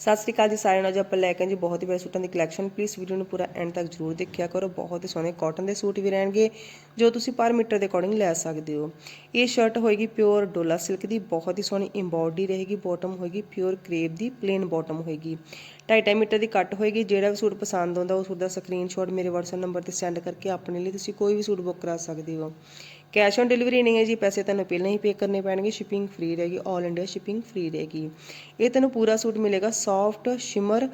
ਸਤਿ ਸ੍ਰੀ ਅਕਾਲ ਜੀ ਸਾਰਿਆਂ ਨੂੰ। ਅੱਜ ਆਪਾਂ ਲੈ ਕੇ ਜੀ ਬਹੁਤ ਹੀ ਪਿਆਰੇ ਸੂਟਾਂ ਦੀ ਕਲੈਕਸ਼ਨ ਪਲੀਜ਼ ਵੀਡੀਓ ਨੂੰ ਪੂਰਾ ਐਂਡ ਤੱਕ ਜਰੂਰ ਦੇਖਿਆ ਕਰੋ। ਬਹੁਤ ਹੀ ਸੋਹਣੇ ਕਾਟਨ ਦੇ ਸੂਟ ਵੀ ਰਹਿਣਗੇ, ਜੋ ਤੁਸੀਂ ਪਰ ਮੀਟਰ ਦੇ ਅਕੋਰਡਿੰਗ ਲੈ ਸਕਦੇ ਹੋ। ਇਹ ਸ਼ਰਟ ਹੋਏਗੀ ਪਿਓਰ ਡੋਲਾ ਸਿਲਕ ਦੀ, ਬਹੁਤ ਹੀ ਸੋਹਣੀ ਐਮਬੋਡੀ ਰਹੇਗੀ ਬਾਟਮ ਹੋਏਗੀ ਪਿਓਰ ਕਰੇਪ ਦੀ ਪਲੇਨ ਬਾਟਮ ਹੋਏਗੀ। 2.5 ਮੀਟਰ ਦੀ ਕੱਟ ਹੋਏਗੀ, ਜਿਹੜਾ ਵੀ ਸੂਟ ਪਸੰਦ ਆਉਂਦਾ, ਉਹ ਸੂਟ ਦਾ ਸਕਰੀਨਸ਼ਾਟ ਮੇਰੇ WhatsApp ਨੰਬਰ ਤੇ ਸੈਂਡ ਕਰਕੇ ਆਪਣੇ ਲਈ ਤੁਸੀਂ ਕੋਈ ਵੀ ਸੂਟ ਬੁੱਕ ਕਰਾ ਸਕਦੇ ਹੋ। ਕੈਸ਼ ਔਨ ਡਿਲੀਵਰੀ ਨਹੀਂ ਹੈ ਜੀ, ਪੈਸੇ ਤੁਹਾਨੂੰ ਪਹਿਲਾਂ ਹੀ ਪੇ ਕਰਨੇ ਪੈਣਗੇ ਸ਼ਿਪਿੰਗ ਫ੍ਰੀ ਰਹੇਗੀ 올 ਇੰਡੀਆ ਸ਼ਿਪਿੰਗ ਫ੍ਰੀ ਰਹੇਗੀ। ਇਹ ਤੁਹਾਨੂੰ ਪੂਰਾ ਸੂਟ ਮਿਲੇਗਾ ਸੌਫਟ ਸ਼ਿਮਰ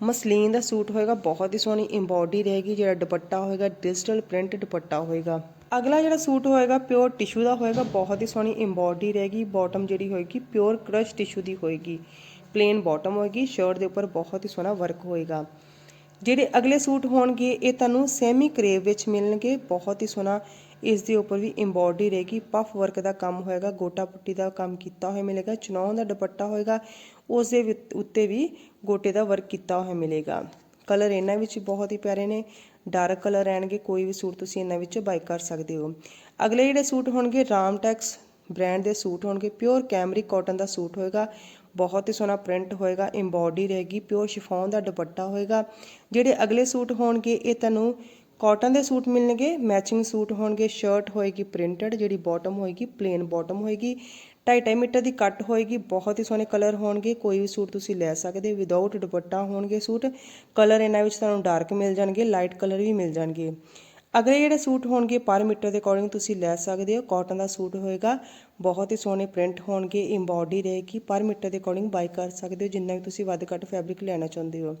ਮਸਲੀਨ ਦਾ ਸੂਟ ਹੋਏਗਾ, ਬਹੁਤ ਹੀ ਸੋਹਣੀ ਐਮਬੋਡੀ ਰਹੇਗੀ, ਜਿਹੜਾ ਦੁਪੱਟਾ ਹੋਏਗਾ ਡਿਜੀਟਲ ਪ੍ਰਿੰਟ ਦੁਪੱਟਾ ਹੋਏਗਾ। ਅਗਲਾ ਜਿਹੜਾ ਸੂਟ ਹੋਏਗਾ ਪਿਓਰ ਟਿਸ਼ੂ ਦਾ ਹੋਏਗਾ, ਬਹੁਤ ਹੀ ਸੋਹਣੀ ਐਮਬੋਡੀ ਰਹੇਗੀ ਬਾਟਮ ਜਿਹੜੀ ਹੋਏਗੀ ਪਿਓਰ ਕ੍ਰਸ਼ ਟਿਸ਼ੂ ਦੀ ਹੋਏਗੀ। ਪਲੇਨ ਬਾਟਮ ਹੋਏਗੀ ਸ਼ਰਟ ਦੇ ਉੱਪਰ ਬਹੁਤ ਹੀ ਸੋਹਣਾ ਵਰਕ ਹੋਏਗਾ। ਜਿਹੜੇ ਅਗਲੇ ਸੂਟ ਹੋਣਗੇ, ਇਹ ਤੁਹਾਨੂੰ ਸੈਮੀ ਕਰੇਵ ਵਿੱਚ ਮਿਲਣਗੇ, ਬਹੁਤ ਹੀ ਸੋਹਣਾ ਇਸ ਦੇ ਉੱਪਰ ਵੀ ਐਮਬੋਡੀ ਰਹੇਗੀ ਪਫ ਵਰਕ ਦਾ ਕੰਮ ਹੋਏਗਾ, ਗੋਟਾ ਪੁੱਟੀ ਦਾ ਕੰਮ ਕੀਤਾ ਹੋਇਆ ਮਿਲੇਗਾ ਚਨੌਨ ਦਾ ਦੁਪੱਟਾ ਹੋਏਗਾ, ਉਸ ਦੇ ਵਿੱਚ- ਉੱਤੇ ਵੀ ਗੋਟੇ ਦਾ ਵਰਕ ਕੀਤਾ ਹੋਇਆ ਮਿਲੇਗਾ। ਕਲਰ ਇਹਨਾਂ ਵਿੱਚ ਬਹੁਤ ਹੀ ਪਿਆਰੇ ਨੇ ਡਾਰਕ ਕਲਰ ਰਹਿਣਗੇ, ਕੋਈ ਵੀ ਸੂਟ ਤੁਸੀਂ ਇਹਨਾਂ ਵਿੱਚੋਂ ਬਾਈ ਕਰ ਸਕਦੇ ਹੋ। ਅਗਲੇ ਜਿਹੜੇ ਸੂਟ ਹੋਣਗੇ ਰਾਮਟੈਕਸ ਬ੍ਰਾਂਡ ਦੇ ਸੂਟ ਹੋਣਗੇ ਪਿਓਰ ਕੈਮਰਿਕ ਕਾਟਨ ਦਾ ਸੂਟ ਹੋਏਗਾ, ਬਹੁਤ ਹੀ ਸੋਹਣਾ ਪ੍ਰਿੰਟ ਹੋਏਗਾ ਐਮਬੋਡੀ ਰਹੇਗੀ ਪਿਓਰ ਸ਼ਿਫੋਨ ਦਾ ਦੁਪੱਟਾ ਹੋਏਗਾ। ਜਿਹੜੇ ਅਗਲੇ ਸੂਟ ਹੋਣਗੇ, ਇਹ ਤੁਹਾਨੂੰ ਕਾਟਨ ਦੇ ਸੂਟ ਮਿਲਣਗੇ ਮੈਚਿੰਗ ਸੂਟ ਹੋਣਗੇ ਸ਼ਰਟ ਹੋਏਗੀ ਪ੍ਰਿੰਟਡ ਜਿਹੜੀ ਬਾਟਮ ਹੋਏਗੀ ਪਲੇਨ ਬਾਟਮ ਹੋਏਗੀ। 2.5 ਮੀਟਰ ਦੀ ਕੱਟ ਹੋਏਗੀ, ਬਹੁਤ ਹੀ ਸੋਹਣੇ ਕਲਰ ਹੋਣਗੇ, ਕੋਈ ਵੀ ਸੂਟ ਤੁਸੀਂ ਲੈ ਸਕਦੇ ਵਿਦਆਊਟ ਦੁਪੱਟਾ ਹੋਣਗੇ ਸੂਟ। ਕਲਰ ਇਹਨਾਂ ਵਿੱਚ ਤੁਹਾਨੂੰ ਡਾਰਕ ਮਿਲ ਜਾਣਗੇ ਲਾਈਟ ਕਲਰ ਵੀ ਮਿਲ ਜਾਣਗੇ। ਅਗਲੇ ਜਿਹੜੇ ਸੂਟ ਹੋਣਗੇ, ਪਰ ਮੀਟਰ ਦੇ ਅਕੋਰਡਿੰਗ ਤੁਸੀਂ ਲੈ ਸਕਦੇ ਹੋ। ਕਾਟਨ ਦਾ ਸੂਟ ਹੋਏਗਾ, ਬਹੁਤ ਹੀ ਸੋਹਣੇ ਪ੍ਰਿੰਟ ਹੋਣਗੇ ਐਮਬੋਡੀ ਰਹੇਗੀ, ਪਰ ਮੀਟਰ ਦੇ ਅਕੋਰਡਿੰਗ ਬਾਈ ਕਰ ਸਕਦੇ ਹੋ, ਜਿੰਨਾ ਵੀ ਤੁਸੀਂ ਵੱਧ ਘੱਟ ਫੈਬਰਿਕ ਲੈਣਾ ਚਾਹੁੰਦੇ ਹੋ।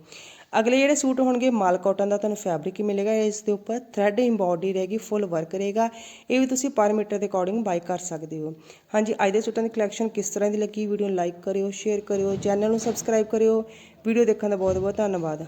ਅਗਲੇ ਜਿਹੜੇ ਸੂਟ ਹੋਣਗੇ, ਮਾਲ ਕਾਟਨ ਦਾ ਤੁਹਾਨੂੰ ਫੈਬਰਿਕ ਹੀ ਮਿਲੇਗਾ ਇਸ ਦੇ ਉੱਪਰ। ਥ੍ਰੈਡ ਐਮਬੋਡੀ ਰਹੇਗੀ ਫੁੱਲ ਵਰਕ ਰਹੇਗਾ। ਇਹ ਵੀ ਤੁਸੀਂ ਪਰ ਮੀਟਰ ਦੇ ਅਕੋਰਡਿੰਗ ਬਾਈ ਕਰ ਸਕਦੇ ਹੋ। ਹਾਂਜੀ, ਅੱਜ ਦੇ ਸੂਟਾਂ ਦੀ ਕਲੈਕਸ਼ਨ ਕਿਸ ਤਰ੍ਹਾਂ ਦੀ ਲੱਗੀ? ਵੀਡੀਓ ਨੂੰ ਲਾਈਕ ਕਰਿਓ ਸ਼ੇਅਰ ਕਰਿਓ ਚੈਨਲ ਨੂੰ ਸਬਸਕ੍ਰਾਈਬ ਕਰਿਓ। ਵੀਡੀਓ ਦੇਖਣ ਦਾ ਬਹੁਤ ਬਹੁਤ ਧੰਨਵਾਦ।